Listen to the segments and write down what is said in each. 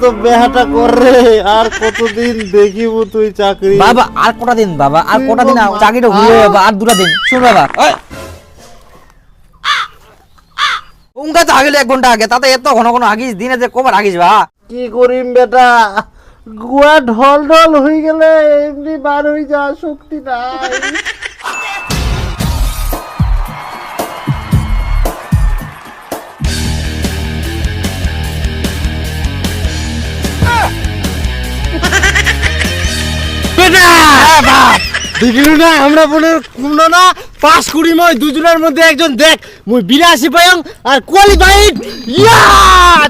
তো বেহাটা কর আর কতদিন দেখিব তুই চাকরি? বাবা আর কটা দিন বাবা? আর কটা দিন চাকরিটা ঘুরে বাবা আর দুটা দিন। শুন বাবা ওই। তো আগিল এক ঘণ্টা আগে তাতে এত ঘন ঘন আগিস দিনে যে কবার আগিস বা কি করিম বেটা গুয়া ঢল ঢল হয়ে গেলে এমনি বার হয়ে যাওয়ার শক্তি নাই। দেখিলু না আমরা মনে কোনো না পাঁচ কুড়ি মই দুজনের মধ্যে একজন দেখ মুই বিরাশি পাইং আর কোয়ালিফাইড ইয়া!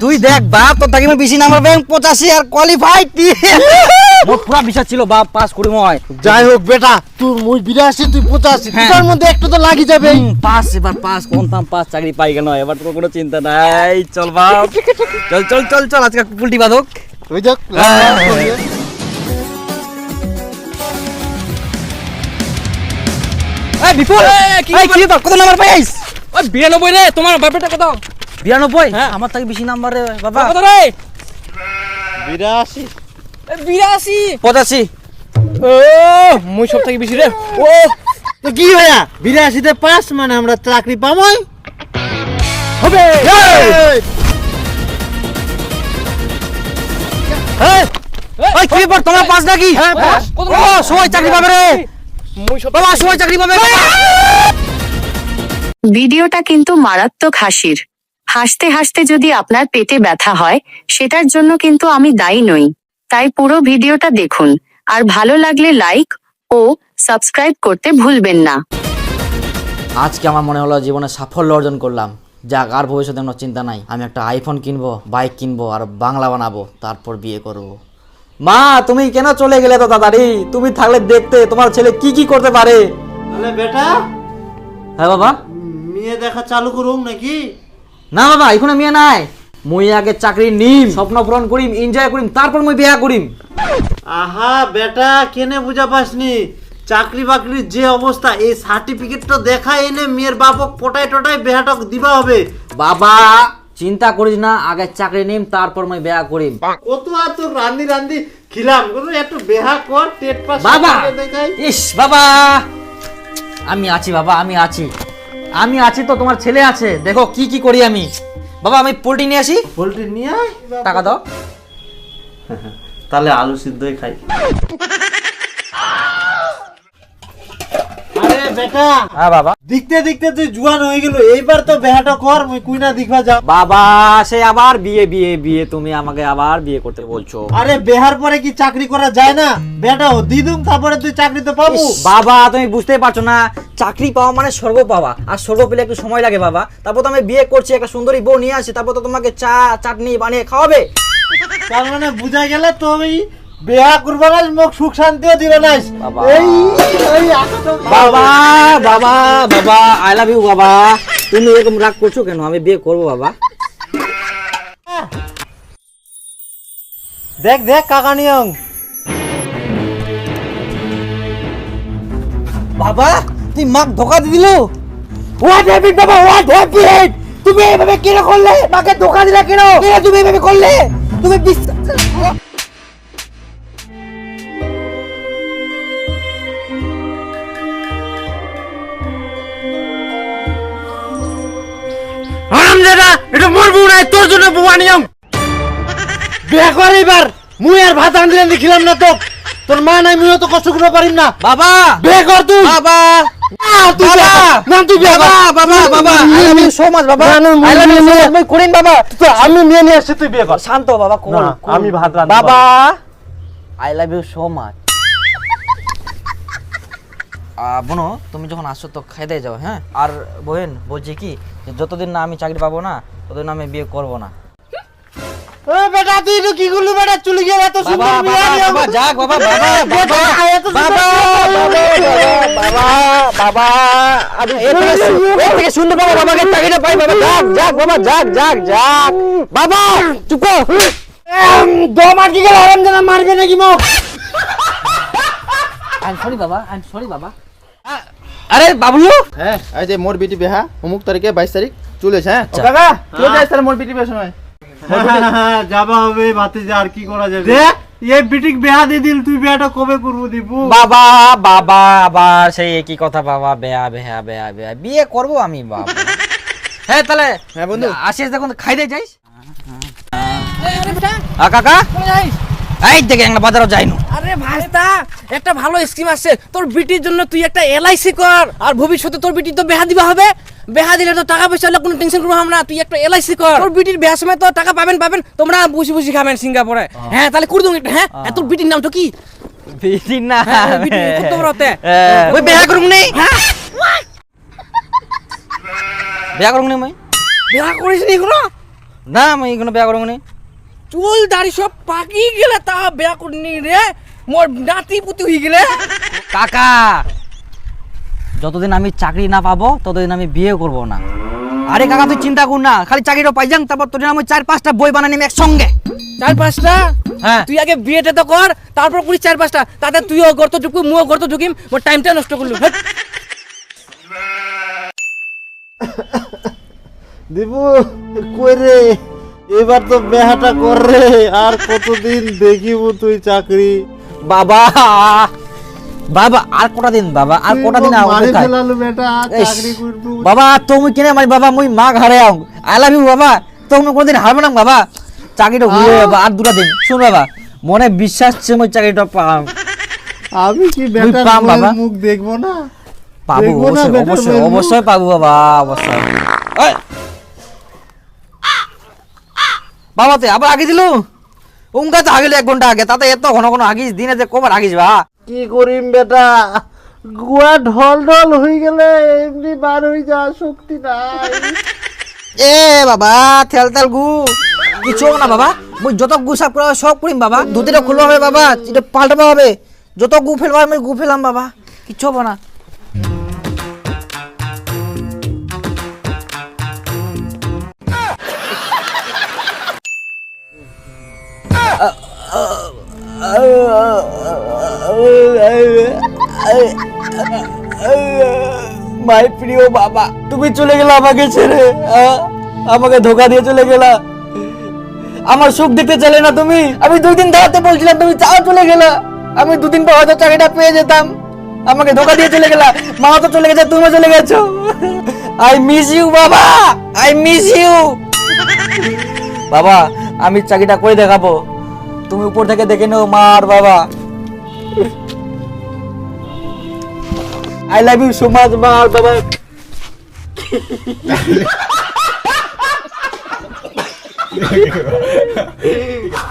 তুই দেখ বাপ তোর থাকি বেশি নাম্বার ব্যাংক পঁচাশি আর কোয়ালিফাইড মোর পুরা বিশ্বাস ছিল বাপ পাস করি মই যাই হোক বেটা তুই মুই বিরাশি তুই পঁচাশি হ্যাঁ। দুটার মধ্যে একটু তো লাগি যাবে। পাস এবার পাস কোন তাম পাস চাকরি পাই গেল এবার তো কোনো চিন্তা নাই চল বাপ। চল চল চল চল আজকে পুলটি বাদক ওই দেখ এই বিপুল! এই, কি এই কি ব্যাপার? কত নাম্বার পাইস? ওই বিরানব্বই রে তোমার বাপেরটা কত? বিরানব্বই? হ্যাঁ। আমার থেকে বেশি নাম্বার রে বাবা। কত রে? বিরাশি। বিরাশি? পঁচাশি। ও মুই সব থেকে বেশি রে। ও তো কি ভাইয়া বিরাশিতে পাস মানে আমরা চাকরি পামই হবে। ওই কি ব্যাপার? তোমার পাস নাকি? হ্যাঁ, পাস। ও? সবাই চাকরি পাবে রে। মুই সব বাবা সবাই চাকরি পাবে। ভিডিওটা কিন্তু মারাত্মক হাসির। হাসতে হাসতে যদি আপনার পেটে ব্যথা হয় সেটার জন্য কিন্তু আমি দায়ী নই। তাই পুরো ভিডিওটা দেখুন। আর ভালো লাগলে লাইক ও সাবস্ক্রাইব করতে ভুলবেন না। আজকে আমার মনে হলো জীবনে সাফল্য অর্জন করলাম। যাক আর ভবিষ্যতে কোনো চিন্তা নাই। আমি একটা আইফোন কিনবো বাইক কিনবো আর বাংলা বানাবো তারপর বিয়ে করব। মা তুমি কেন চলে গেলে তো তাড়াতাড়ি? তুমি থাকলে দেখতে তোমার ছেলে কি কি করতে পারে? তাহলে বেটা? হ্যাঁ বাবা। মেয়ে দেখা চালু করুম নাকি? না বাবা এখানে মেয়ে নাই। মুই আগে চাকরি নিম স্বপ্ন পূরণ করিম এনজয় করিম তারপর মুই বিয়া করিম। আহা বেটা কেনে বুঝা পাসনি? চাকরি বাকরির যে অবস্থা এই সার্টিফিকেটটা দেখা এনে মেয়ের বাপক পটাই টটাই বেহাটক দিবা হবে। বাবা চিন্তা করিস না আগে চাকরি নিম তারপর মুই বিয়া করিম। কত আর তোর রান্দি রান্দি খিলাম। একটু বেহা কর টেট পাস বাবা! ইস বাবা! আমি আছি বাবা আমি আছি। আমি আছি তো তোমার ছেলে আছে। দেখো কি কি করি আমি। বাবা আমি পোল্ট্রি নিয়ে আসি। পোল্ট্রি নিয়ে আয় টাকা দাও। তাহলে আলু সিদ্ধই খাই। বেটা হ্যাঁ বাবা। দেখতে দেখতে তুই জুয়ান হয়ে গেল। এইবার তো বেহাটা কর মুই কুইনা দেখবা যা বাবা সে আবার বিয়ে বিয়ে বিয়ে। তুমি আমাকে আবার বিয়ে করতে বলছো। আরে বেহার পরে কি চাকরি করা যায় না? বেটা ও দিদুম তারপরে তুই চাকরি তো পাবো। বাবা তুমি বুঝতেই পারছ না। চাকরি পাওয়া মানে স্বর্গ পাওয়া। আর স্বর্গ পেলে একটু সময় লাগে বাবা। তারপর তো আমি বিয়ে করছি একটা সুন্দরী বউ নিয়ে আসি। তারপর তো তোমাকে চা চাটনি বানিয়ে খাওয়াবে। তার মানে বুঝা গেলে তুই বেহা করবা না মুখ সুখ শান্তিও দিবে না বাবা। এই এই বাবা বাবা বাবা আই লাভ ইউ বাবা। তুমি এরকম রাগ করছ কেন? আমি বিয়ে করব বাবা। দেখ দেখ কাকা নিয়ং। বাবা তুই মাক ধোকা দিয়ে দিল? হোয়াট হ্যাপিট বাবা হোয়াট হ্যাপিট তুমি এইভাবে কেন করলে? মাকে ধোকা দিলা কেন? কেন তুমি এইভাবে করলে? তুমি বিশ্বাস দাদা এটা মোর বউ নাই তোর জন্য বউ আনিয়ম বিয়া কর এবার মুই আর ভাত আনলে দেখিলাম না তো তোর মা নাই মুইও তো কষ্ট পারিম না। বাবা! বিয়ে কর তুই। বাবা! আমি ভাত। বাবা! I love you so much. বোনো তুমি যখন আসছো তো খাই দিয়ে যাও হ্যাঁ? আর বোহেন বলছি কি যে যতদিন না আমি চাকরি পাবো না ততদিন আমি বিয়ে করব না। ও বেটা তুই তো কি বেটা? চলে গেল এত সুন্দর বিয়ে বাবা যাক বাবা বাবা বাবা বাবা বাবা বাবা আমি এর থেকে সু- এর থেকে সুন্দর বাবা বাবাকে চাকরিটা পাই বাবা যাক যাক বাবা যাক যাক যাক। বাবা চুপ কর। এম, দম আটকে গেল আরাম জানা মারবে নাকি মুখ আই সরি বাবা আই সরি বাবা। আরে বাবুলু? হ্যাঁ এই যে মোর বিটি বিহা অমুক তারিখে বাইশ তারিখ চলেছে হ্যাঁ? আচ্ছা। কাকা চলে যাই স্যার মোর বিটি বিহার সময়। হ্যাঁ, যাবা হবে ভাতিজা আর কি করা যাবে। এই বিটিক বেহা দিয়ে দিল তুই বেহাটা কবে করব দিবু? বাবা বাবা আবার সেই একই কথা বাবা বেয়া বেয়া বেয়া বেয়া বিয়ে করব আমি বাবা। হ্যাঁ তাহলে হ্যাঁ, বন্ধু। আসিস দেখুন খাই দে যাইস আ কাকা? কোথায় যাইস? এই দেখে একটা বাজারও যাইনু। আরে ভাইস্তা একটা ভালো স্কিম আছে। তোর বিটির জন্য তুই একটা এলআইসি কর আর ভবিষ্যতে তোর বিটি তো বেহা দিবা হবে। বেহা দিলে তো টাকা পয়সা হলে কোনো টেনশন করব আমরা তুই একটা এলআইসি কর। তোর বিটির বেহার সময় তো টাকা পাবেন পাবেন তোমরা বুঝি বুঝি খাবেন সিঙ্গাপুরে। হ্যাঁ তাহলে করে দেবো একটা হ্যাঁ? তোর বিটির নাম তো কি? বিটি না হ্যাঁ, বিটি করতে পারো তে। ওই বেয়া করুম নেই বেয়া করুম নেই মই। বেহা করিস নি না আমি কোনো বেয়া করুম নেই চুল দাড়ি সব পাকি গেলে তা বেয়া করিনি রে মোর নাতি পুতি হয়ে গেলে। কাকা যতদিন আমি চাকরি না পাবো ততদিন আমি বিয়ে করব না। আরে কাকা তুই চিন্তা কর না খালি চাকরিটা পাই যাং তারপর তোর আমি চার পাঁচটা বই বানাই নিম একসঙ্গে। চার পাঁচটা? হ্যাঁ। তুই আগে বিয়েটা তো কর তারপর করিস চার পাঁচটা তাতে তুইও গর্ত ঢুকবি মুও গর্ত ঢুকিম মোর টাইমটা নষ্ট করলু হেৎ। দিবু কই রে? এবার তো বেহাটা কর রে আর কতদিন দেখিব তুই চাকরি? বাবা! বাবা আর কটা দিন বাবা? আর কটা দিন বেটা বাবা তুমি কেনে মারি বাবা মুই মাগ হারে আও আই লাভ ইউ বাবা। তুমি কোনদিন হারবে না বাবা। চাকরিটা ঘুরে বাবা আর দুটা দিন। শুন বাবা মনে বিশ্বাস ছে মুই চাকরিটা পাম। আমি কি বউয়ের বাবা। মুখ দেখব না? পাবো অবশ্যই অবশ্যই অবশ্যই পাবো বাবা অবশ্যই। ওই! বাবা তে আবার আগে দিলু উনকা তো আগিল এক ঘণ্টা আগে তাতে এত ঘন ঘন আগিস দিনে যে কবার আগিস বা। কি করিম বেটা গুয়া ঢল ঢল হয়ে গেলে এমনি বার হয়ে যাওয়ার শক্তি নাই। এ বাবা তেল তেল গু। কিছু না বাবা মুই যত গু সাফ করা সব করিম বাবা। ধুতিটা খুলবা হবে বাবা এটা পাল্টাবা হবে। যত গু ফেলবা আমি গু ফেলাম বাবা। কিচ্ছু হবে না। মাই প্রিয় বাবা, তুমি চলে গেলে আমাকে ছেড়ে? আমাকে ধোকা দিয়ে চলে গেলা। আমার সুখ দেখতে চলে না তুমি? আমি দুই দিন দাঁড়াতে বলছিলাম, তুমি চাও চলে গেলা। আমি দুদিন পর হয়তো চাকরিটা পেয়ে যেতাম। আমাকে ধোকা দিয়ে চলে গেলা। মা তো চলে গেছে, তুমিও চলে গেছো। আই মিস ইউ বাবা! আই মিস ইউ বাবা, আমি চাকরিটা করে দেখাবো। তুমি উপর থেকে দেখে নেও মা আর বাবা। I love you so much মা আর বাবা।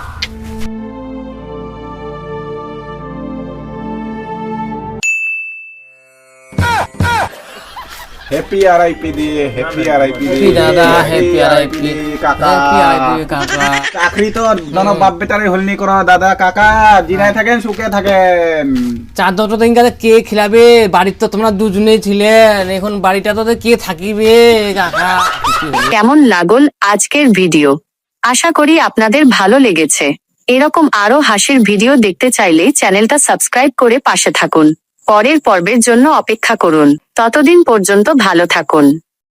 হ্যাপি আরআইপি দিয়ে হ্যাপি আরআইপি Happy দাদা, happy RIP কাকা Happy RIP কাকা। চাকরি তো জন বাপ বেটারে হলনি করো দাদা কাকা জিনায় থাকেন সুখে থাকেন। চার দশটা দিন কাছে কে খিলাবে? বাড়িতে তো তোমরা দুজনেই ছিলেন এখন বাড়িটা তো কে থাকিবে কাকা? কেমন লাগল আজকের ভিডিও? আশা করি আপনাদের ভালো লেগেছে। এরকম আরও হাসির ভিডিও দেখতে চাইলে চ্যানেলটা সাবস্ক্রাইব করে পাশে থাকুন। পরের পর্বের জন্য অপেক্ষা করুন। ততদিন পর্যন্ত ভালো থাকুন।